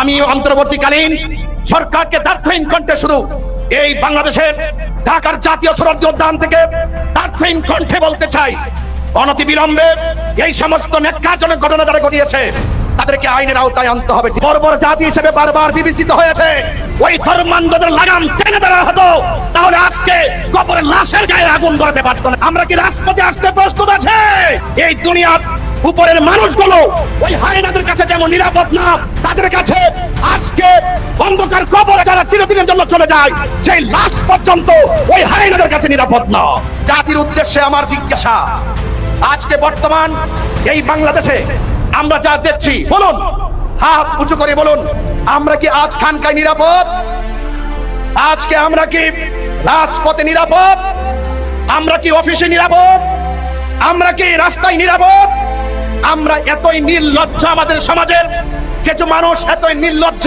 আমি অন্তর্বর্তীকালীন সরকারকে দার্থহীন কণ্ঠে শুধু এই বাংলাদেশের ঢাকার জাতীয় সড়ক উদ্যান থেকে দার্থহীন কণ্ঠে বলতে চাই অনতি বিলম্বে এই সমস্ত নেকাজনক ঘটনা যারা ঘটিয়েছে তাদেরকে আইনের আওতায় আনতে হবে। বর্বর জাতি হিসেবে বারবার বিবেচিত হয়েছে। ওই ধর্মান্ধদের লাগাম টেনে দেওয়া হতো, তাহলে আজকে কবরের লাশের গায়ে আগুন ধরাতে পারত না। আমরা কি রাজপথে আসতে প্রস্তুত আছে? এই দুনিয়ার উপরের মানুষগুলো ওই হায়নাদের কাছে যেমন নিরাপদ না, তাদের কাছে আজকে অন্ধকার কবরে যারা চিরদিনের জন্য চলে যায়, সেই লাশ পর্যন্ত ওই হায়নাদের কাছে নিরাপদ না। জাতির উদ্দেশ্যে আমার জিজ্ঞাসা, আজকে বর্তমান এই বাংলাদেশে আমরা যা দেখছি, বলুন। হাত উঁচু করে বলুন, আমরা কি আজ খানকায় নিরাপদ? আজকে আমরা কি রাজপথে নিরাপদ? আমরা কি অফিসে নিরাপদ? আমরা কি রাস্তায় নিরাপদ? আমরা এতই নির্লজ্জ আমাদের সমাজের, কিছু মানুষ এতই নির্লজ্জ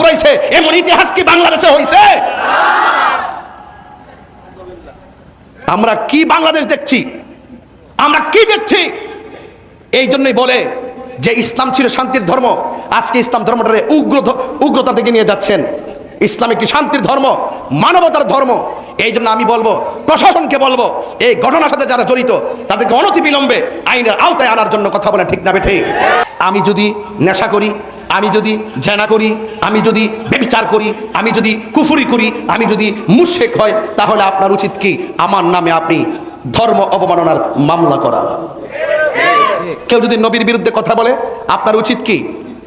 পুরাইছে এমন ইতিহাস কি বাংলাদেশে হয়েছে আমরা কি বাংলাদেশ দেখছি? আমরা কি দেখছি? এই জন্যই বলে যে ইসলাম ছিল শান্তির ধর্ম, আজকে ইসলাম ধর্মটারে উগ্র উগ্রতা থেকে নিয়ে যাচ্ছেন। ইসলাম একটি শান্তির ধর্ম? মানবতার ধর্ম? এই জন্য আমি বলব, প্রশাসনকে বলব, এই ঘটনার সাথে যারা জড়িত, তাদেরকে অনতি বিলম্বে আইনের আওতায় আনার জন্য কথা বলে ঠিক না বেঠে। আমি যদি নেশা করি আমি যদি জেনা করি, আমি যদি ব্যবচার করি, আমি যদি কুফুরি করি, আমি যদি মুশেক হয় তাহলে আপনার উচিত কি? আমার নামে আপনি ধর্ম অবমাননার মামলা করা। কেউ যদি নবীর বিরুদ্ধে কথা বলে, আপনার উচিত কি?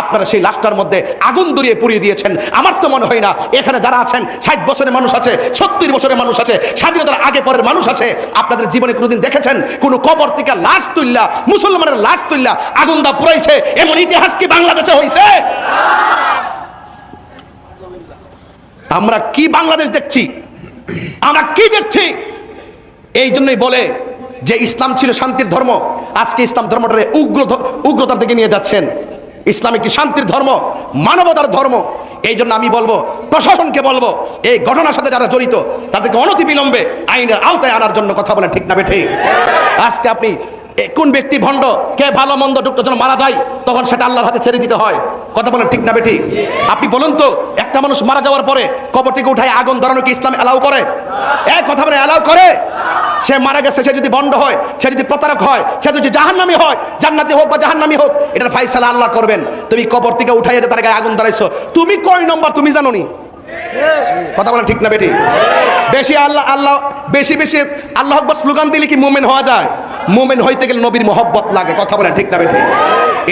আপনারা সেই লাশটার মধ্যে আগুন দরিয়ে পুড়িয়ে দিয়েছেন। আমার তো মনে হয় না, এখানে যারা আছেন, ষাট বছরের মানুষ আছে, সত্তর বছরের মানুষ আছে, স্বাধীনতার আগে পরের মানুষ আছে, আপনাদের জীবনে কোনোদিন দেখেছেন? কোনো কবর থেকে লাশ তুললা মুসলমানের লাশ তুললা আগুন দা পুরাইছে এমন ইতিহাস কি বাংলাদেশে হয়েছে আমরা কি বাংলাদেশ দেখছি? আমরা কি দেখছি? এই জন্যই বলে যে ইসলাম ছিল শান্তির ধর্ম, আজকে ইসলাম ধর্মটারে উগ্র উগ্রতার দিকে নিয়ে যাচ্ছেন। ইসলাম একটি শান্তির ধর্ম, মানবতার ধর্ম? এই জন্য আমি বলব, প্রশাসনকে বলব, এই ঘটনার সাথে যারা জড়িত, তাদেরকে অনতি বিলম্বে আইনের আওতায় আনার জন্য কথা বলেন ঠিক না বেঠে। আজকে আপনি কোন ব্যক্তি ভণ্ড, কে ভালো মন্দ ডুক্ত যেন মারা যায়, তখন সেটা আল্লাহর হাতে ছেড়ে দিতে হয়। কথা বলেন ঠিক না বেঠি। আপনি বলুন তো, একটা মানুষ মারা যাওয়ার পরে কবর থেকে উঠায় আগুন ধরানো কি ইসলাম অ্যালাউ করে? এক কথা মানে অ্যালাউ করে। সে মারা গেছে, সে যদি বন্ড হয়, সে যদি প্রতারক হয়, সে যদি জাহান্নামি হয়, জান্নাতি হোক বা জাহান্নামি হোক, এটার ফাইসালা আল্লাহ করবেন। তুমি কবর থেকে উঠাই যেতে তার গায়ে আগুন দাঁড়াইছো তুমি কয় নম্বর তুমি জানো নি কথা বলেন ঠিক না বেটি? বেশি আল্লাহ আল্লাহ, বেশি বেশি আল্লাহ স্লোগান দিলে কি মুমেন হওয়া যায়? মুমেন হইতে গেলে নবীর মহব্বত লাগে, কথা বলেন ঠিক না বেটি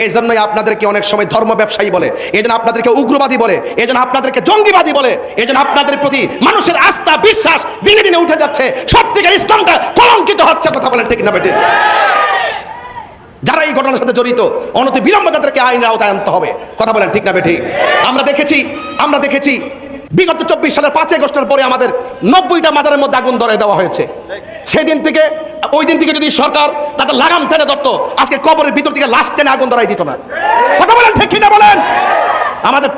এই জন্যই আপনাদেরকে অনেক সময় ধর্ম ব্যবসায়ী বলে এই জন্য আপনাদেরকে উগ্রবাদী বলে এই জন্য আপনাদেরকে জঙ্গিবাদী বলে এই জন্য আপনাদের প্রতি মানুষের আস্থা, বিশ্বাস দিনে দিনে উঠে যাচ্ছে। সত্যিকার ইসলামটা কলঙ্কিত হচ্ছে, কথা বলেন ঠিক না বেটি যারা এই ঘটনার সাথে জড়িত, অনতি বিলম্বে তাদেরকে আইনের আওতায় আনতে হবে, কথা বলেন ঠিক না বেঠি? আমরা দেখেছি আমরা দেখেছি, বিগত চব্বিশ সালের পাঁচই আগস্টের পরে আমাদের নব্বইটা মাজারের মধ্যে আগুন ধরে দেওয়া হয়েছে। সেদিন থেকে ওই দিন থেকে যদি সরকার তাদের লাগাম টেনে ধরতো, আজকে কবরের ভিতর থেকে লাশ টেনে আগুন ধরাই দিত না। কথা বলেন ঠিক কিনা বলেন? আমাদের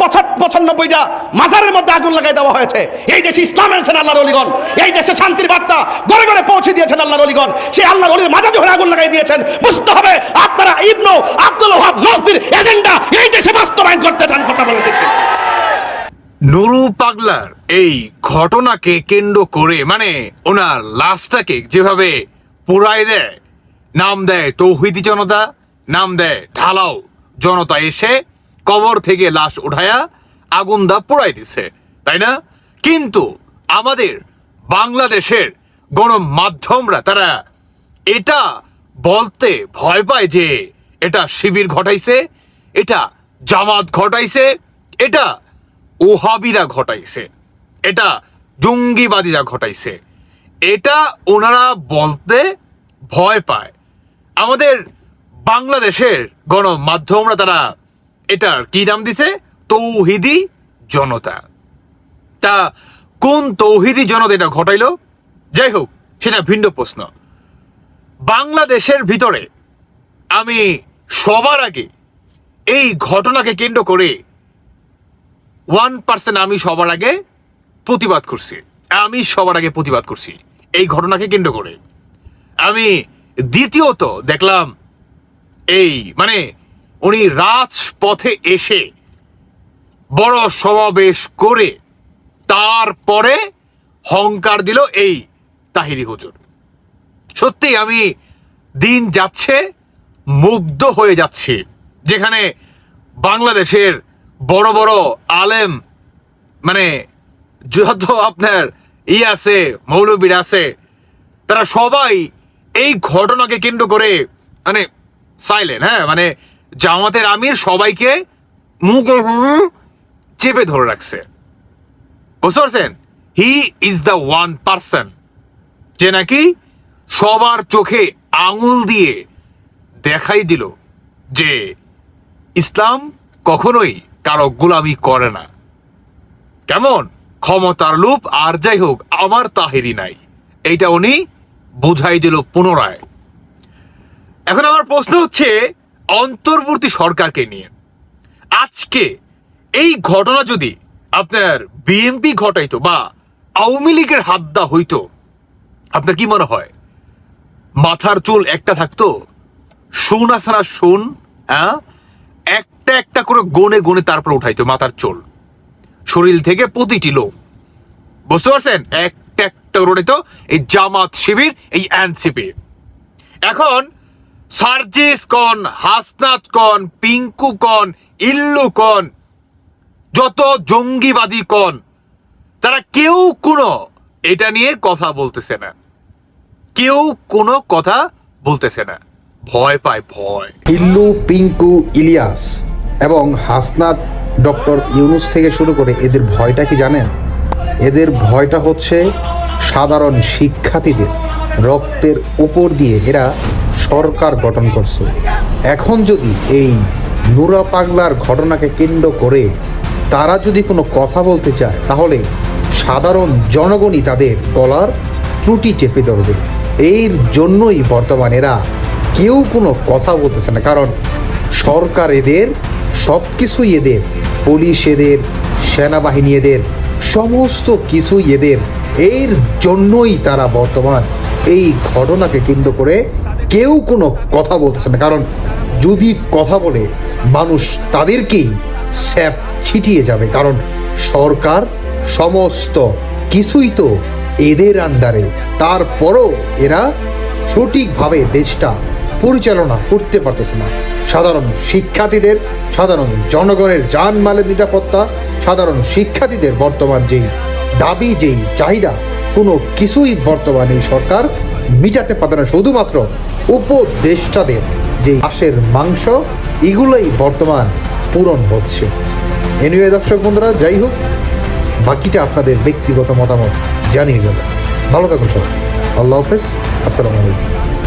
পঁচানব্বইটা মাজারের মধ্যে আগুন লাগাই দেওয়া হয়েছে। এই দেশে ইসলাম এনেছেন আল্লাহর অলিগণ। এই দেশে শান্তির বার্তা ঘরে ঘরে পৌঁছে দিয়েছেন আল্লাহর অলিগণ। সেই আল্লাহর অলির মাজার যখন আগুন লাগাই দিয়েছেন। বুঝতে হবে আপনারা ইবনু আব্দুল ওহাব নজদির এজেন্ডা এই দেশে বাস্তবায়ন করতে চান, কথা বলে ঠিক নুরু পাগলার এই ঘটনাকে কেন্দ্র করে মানে ওনার লাশটাকে যেভাবে পুরাই দেয় নাম দেয় তৌহিদি জনতা, নাম দেয় ঢালাও। জনতা এসে কবর থেকে লাশ উঠায়া আগুন দা পোড়াই দিছে, তাই না? কিন্তু আমাদের বাংলাদেশের গণমাধ্যমরা, তারা এটা বলতে ভয় পায় যে এটা শিবির ঘটাইছে, এটা জামাত ঘটাইছে, এটা ওহাবিরা ঘটাইছে, এটা জঙ্গিবাদীরা ঘটাইছে। এটা ওনারা বলতে ভয় পায়। আমাদের বাংলাদেশের গণমাধ্যমরা তারা এটার কি নাম দিছে? তৌহিদি জনতা। তা কোন তৌহিদি জনতা এটা ঘটাইলো? যাই হোক, সেটা ভিন্ন প্রশ্ন। বাংলাদেশের ভিতরে আমি সবার আগে এই ঘটনাকে কেন্দ্র করে ওয়ান পার্সেন্ট আমি সবার আগে প্রতিবাদ করছি। আমি সবার আগে প্রতিবাদ করছি। এই ঘটনাকে কেন্দ্র করে। আমি দ্বিতীয়ত দেখলাম এই মানে উনি রাজপথে এসে বড় সমাবেশ করে তারপরে হংকার দিল এই তাহিরি হুজুর। সত্যি আমি দিন যাচ্ছে মুগ্ধ হয়ে যাচ্ছি, যেখানে বাংলাদেশের বড় বড় আলেম মানে যত আপনার ই আছে, মৌলবীর আছে। তারা সবাই এই ঘটনাকে কেন্দ্র করে মানে সাইলেন্ট হ্যাঁ? মানে জামাতের আমির সবাইকে মুখ চেপে ধরে রাখছে। বুঝতে পারছেন? He is the one person যে নাকি সবার চোখে আঙুল দিয়ে দেখাই দিল যে ইসলাম কখনোই কারও গোলামি করে না। কেমন? ক্ষমতার লোভ আর যাই হোক, আমার তাহেরি নাই। এইটা উনি বুঝাই দিল পুনরায়। এখন আমার প্রশ্ন হচ্ছে, অন্তর্বর্তী সরকারকে নিয়ে। আজকে এই ঘটনা যদি আপনার বিএনপি ঘটাইতো বা আওয়ামী লীগের হাতদা হইতো, আপনার কি মনে হয়? মাথার চুল একটা থাকতো? শুন আসানা শুন হ্যাঁ? একটা একটা করে গনে গনে তারপর উঠাইতো মাথার চুল। শরীর থেকে প্রতিটি লোক। বুঝতে পারছেন? একটা একটা করে উঠাইতো এই জামাত শিবির, এই এনসিপি। এখন সার্জিস কন, হাসনাত কন, পিঙ্কু কন, ইল্লু কন, যত জঙ্গিবাদী কন, তারা কেউ কোনো এটা নিয়ে কথা বলতেছে না। কেউ কোনো কথা বলতেছে না। ভয় পায় ভয়। ইল্লু, পিঙ্কু, ইলিয়াস এবং হাসনাত ডক্টর ইউনুস থেকে শুরু করে এদের ভয়টা কি জানেন? এদের ভয়টা হচ্ছে সাধারণ শিক্ষার্থীদের রক্তের উপর দিয়ে এরা সরকার গঠন করছে। এখন যদি এই নুরা পাগলার ঘটনাকে কেন্দ্র করে তারা যদি কোনো কথা বলতে চায়, তাহলে সাধারণ জনগণই তাদের গলার ত্রুটি চেপে ধরবে। এর জন্যই বর্তমান এরা কেউ কোনো কথা বলতেছে না, কারণ সরকার এদের সব কিছুই এদের, পুলিশ এদের, সেনাবাহিনী এদের, সমস্ত কিছুই এদের। এর জন্যই তারা বর্তমান এই ঘটনাকে কেন্দ্র করে কেউ কোনো কথা বলতেছে না। কারণ যদি কথা বলে, মানুষ তাদেরকেই স্যাপ ছিটিয়ে যাবে। কারণ সরকার সমস্ত কিছুই তো এদের আন্ডারে তারপরও এরা সঠিকভাবে দেশটা পরিচালনা করতে পারতেছে না। সাধারণ শিক্ষার্থীদের, সাধারণ জনগণের জানমালের নিরাপত্তা, সাধারণ শিক্ষার্থীদের বর্তমান যেই দাবি, যেই চাহিদা, কোনো কিছুই বর্তমানে সরকার মিটাতে পারে না। শুধুমাত্র উপদেষ্টাদের যে হাঁসের মাংস, এগুলোই বর্তমান পূরণ হচ্ছে। এনিওয়ে দর্শক বন্ধুরা, যাই হোক, বাকিটা আপনাদের ব্যক্তিগত মতামত জানিয়ে দেবেন ভালো থাকুন সবাই। আল্লাহ হাফেজ। আসসালামু আলাইকুম।